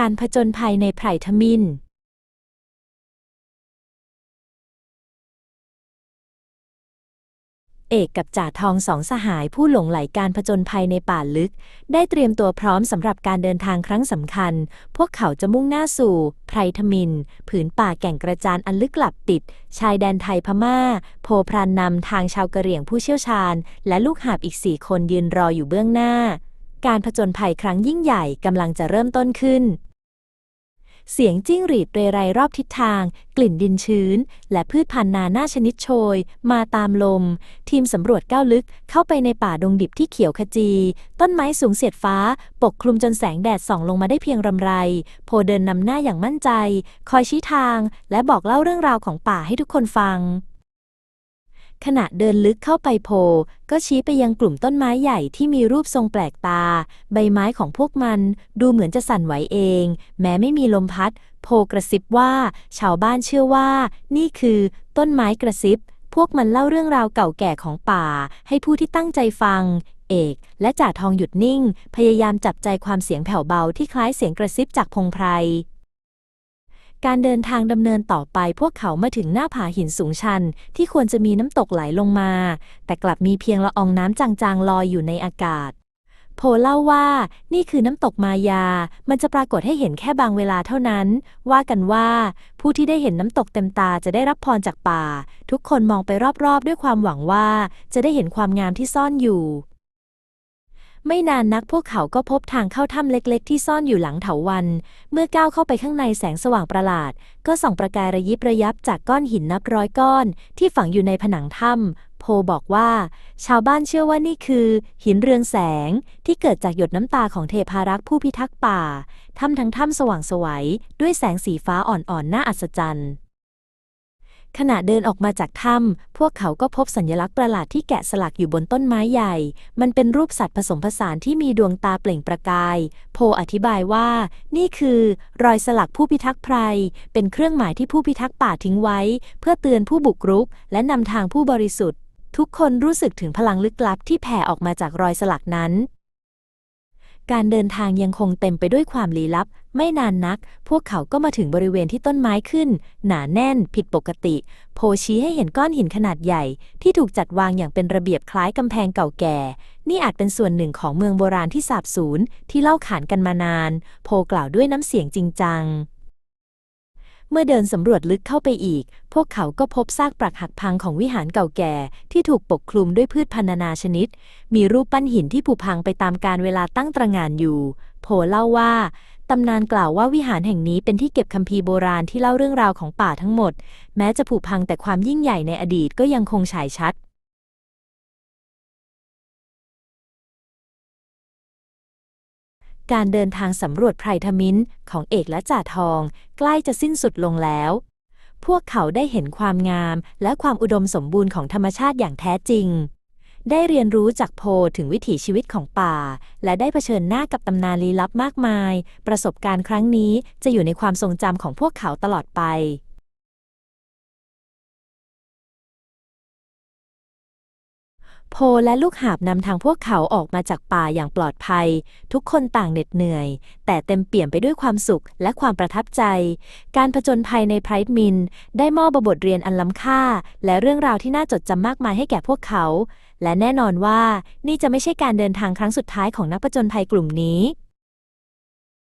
การผจญภัยในไพรทมินเอกกับจ่าทองสองสหายผู้หลงไหลการผจญภัยในป่าลึก ได้เตรียมตัวพร้อมสำหรับการเดินทางครั้งสำคัญ พวกเขาจะมุ่งหน้าสู่ ไพรทมิน ผืนป่าแก่งกระจานอันลึกลับติด ชายแดนไทยพม่า โพพรานนำทางชาวกะเหรี่ยงผู้เชี่ยวชาญ และลูกหาบอีกสี่คนยืนรออยู่เบื้องหน้า การผจญภัยครั้งยิ่งใหญ่กำลังจะเริ่มต้นขึ้น เสียงจิ้งหรีดเรไรรอบทิศทาง กลิ่นดินชื้น และพืชพันธุ์นานาชนิดโชย มาตามลม ทีมสำรวจก้าวลึกเข้าไปในป่าดงดิบที่เขียวขจี ต้นไม้สูงเสียดฟ้า ปกคลุมจนแสงแดดส่องลงมาได้เพียงรำไร โพเดินนำหน้าอย่างมั่นใจ คอยชี้ทาง และบอกเล่าเรื่องราวของป่าให้ทุกคนฟัง ขณะเดินลึกเข้าไปโพ ก็ชี้ไปยังกลุ่มต้นไม้ใหญ่ที่มีรูปทรงแปลกตา ใบไม้ของพวกมันดูเหมือนจะสั่นไหวเอง แม้ไม่มีลมพัด โพกระซิบว่า ชาวบ้านเชื่อว่า นี่คือต้นไม้กระซิบ พวกมันเล่าเรื่องราวเก่าแก่ของป่า ให้ผู้ที่ตั้งใจฟังเอกและจ่าทองหยุดนิ่ง พยายามจับใจความเสียงแผ่วเบาที่คล้ายเสียงกระซิบจากพงไพร การเดินทางดำเนินต่อไปพวกเขามาถึงหน้าผาหินสูงชัน ที่ควรจะมีน้ำตกไหลลงมา แต่กลับมีเพียงละอองน้ำจางๆลอยอยู่ในอากาศ โพเล่าว่านี่คือน้ำตกมายา มันจะปรากฏให้เห็นแค่บางเวลาเท่านั้น ว่ากันว่า ผู้ที่ได้เห็นน้ำตกเต็มตาจะได้รับพรจากป่า ทุกคนมองไปรอบๆ ด้วยความหวังว่าจะได้เห็นความงามที่ซ่อนอยู่ ไม่นานนักพวกเขาก็พบทางเข้าถ้ำเล็กๆ ที่ซ่อนอยู่หลังเถาวัน เมื่อก้าวเข้าไปข้างในแสงสว่างประหลาด ก็ส่องประกายระยิบระยับจากก้อนหินนับร้อยก้อน ที่ฝังอยู่ในผนังถ้ำโพบอกว่า ชาวบ้านเชื่อว่านี่คือ หินเรืองแสงที่เกิดจากหยดน้ำตาของเทพารักษ์ผู้พิทักษ์ป่าถ้ำทั้งถ้ำสว่างสวยด้วยแสงสีฟ้าอ่อนๆน่าอัศจรรย์ ขณะเดินออกมาจากถ้ำพวกเขาก็พบสัญลักษณ์ประหลาดที่แกะสลักอยู่บนต้นไม้ใหญ่ มันเป็นรูปสัตว์ผสมผสานที่มีดวงตาเปล่งประกาย โพอธิบายว่า นี่คือ รอยสลักผู้พิทักษ์ไพร เป็นเครื่องหมายที่ผู้พิทักษ์ป่าทิ้งไว้ เพื่อเตือนผู้บุกรุก และนำทางผู้บริสุทธิ์ ทุกคนรู้สึกถึงพลังลึกลับที่แผ่ออกมาจากรอยสลักนั้น การเดินทางยังคงเต็มไปด้วยความลี้ลับ ไม่นานนัก พวกเขาก็มาถึงบริเวณที่ต้นไม้ขึ้น หนาแน่น ผิดปกติ โพชี้ให้เห็นก้อนหินขนาดใหญ่ ที่ถูกจัดวางอย่างเป็นระเบียบคล้ายกำแพงเก่าแก่ นี่อาจเป็นส่วนหนึ่งของเมืองโบราณที่สาบสูญที่เล่าขานกันมานาน โพกล่าวด้วยน้ำเสียงจริงจัง มื่อเดินสำรวจลึกเข้าไปอีก พวกเขาก็พบซากปรักหักพังของวิหารเก่าแก่ ที่ถูกปกคลุมด้วยพืชพันนานาชนิด มีรูปปั้นหินที่ผุพังไปตามกาลเวลาตั้งตระหง่านอยู่ โผเล่าว่าตำนานกล่าวว่าวิหารแห่งนี้เป็นที่เก็บคัมภีร์โบราณที่เล่าเรื่องราวของป่าทั้งหมด แม้จะผุพังแต่ความยิ่งใหญ่ในอดีตก็ยังคงฉายชัด การเดินทางสำรวจไพรทมินของเอกและจ่าทอง ใกล้จะสิ้นสุดลงแล้ว พวกเขาได้เห็นความงามและความอุดมสมบูรณ์ของธรรมชาติอย่างแท้จริง ได้เรียนรู้จากโพถึงวิถีชีวิตของป่า และได้เผชิญหน้ากับตำนานลี้ลับมากมาย ประสบการณ์ครั้งนี้จะอยู่ในความทรงจำของพวกเขาตลอดไป โพและลูกหาบนำทางพวกเขาออกมาจากป่าอย่างปลอดภัย ทุกคนต่างเหน็ดเหนื่อย แต่เต็มเปี่ยมไปด้วยความสุขและความประทับใจ การผจญภัยในไพร์มิน ได้มอบบทเรียนอันล้ำค่า และเรื่องราวที่น่าจดจำมากมายให้แก่พวกเขา และแน่นอนว่านี่จะไม่ใช่การเดินทางครั้งสุดท้ายของนักผจญภัยกลุ่มนี้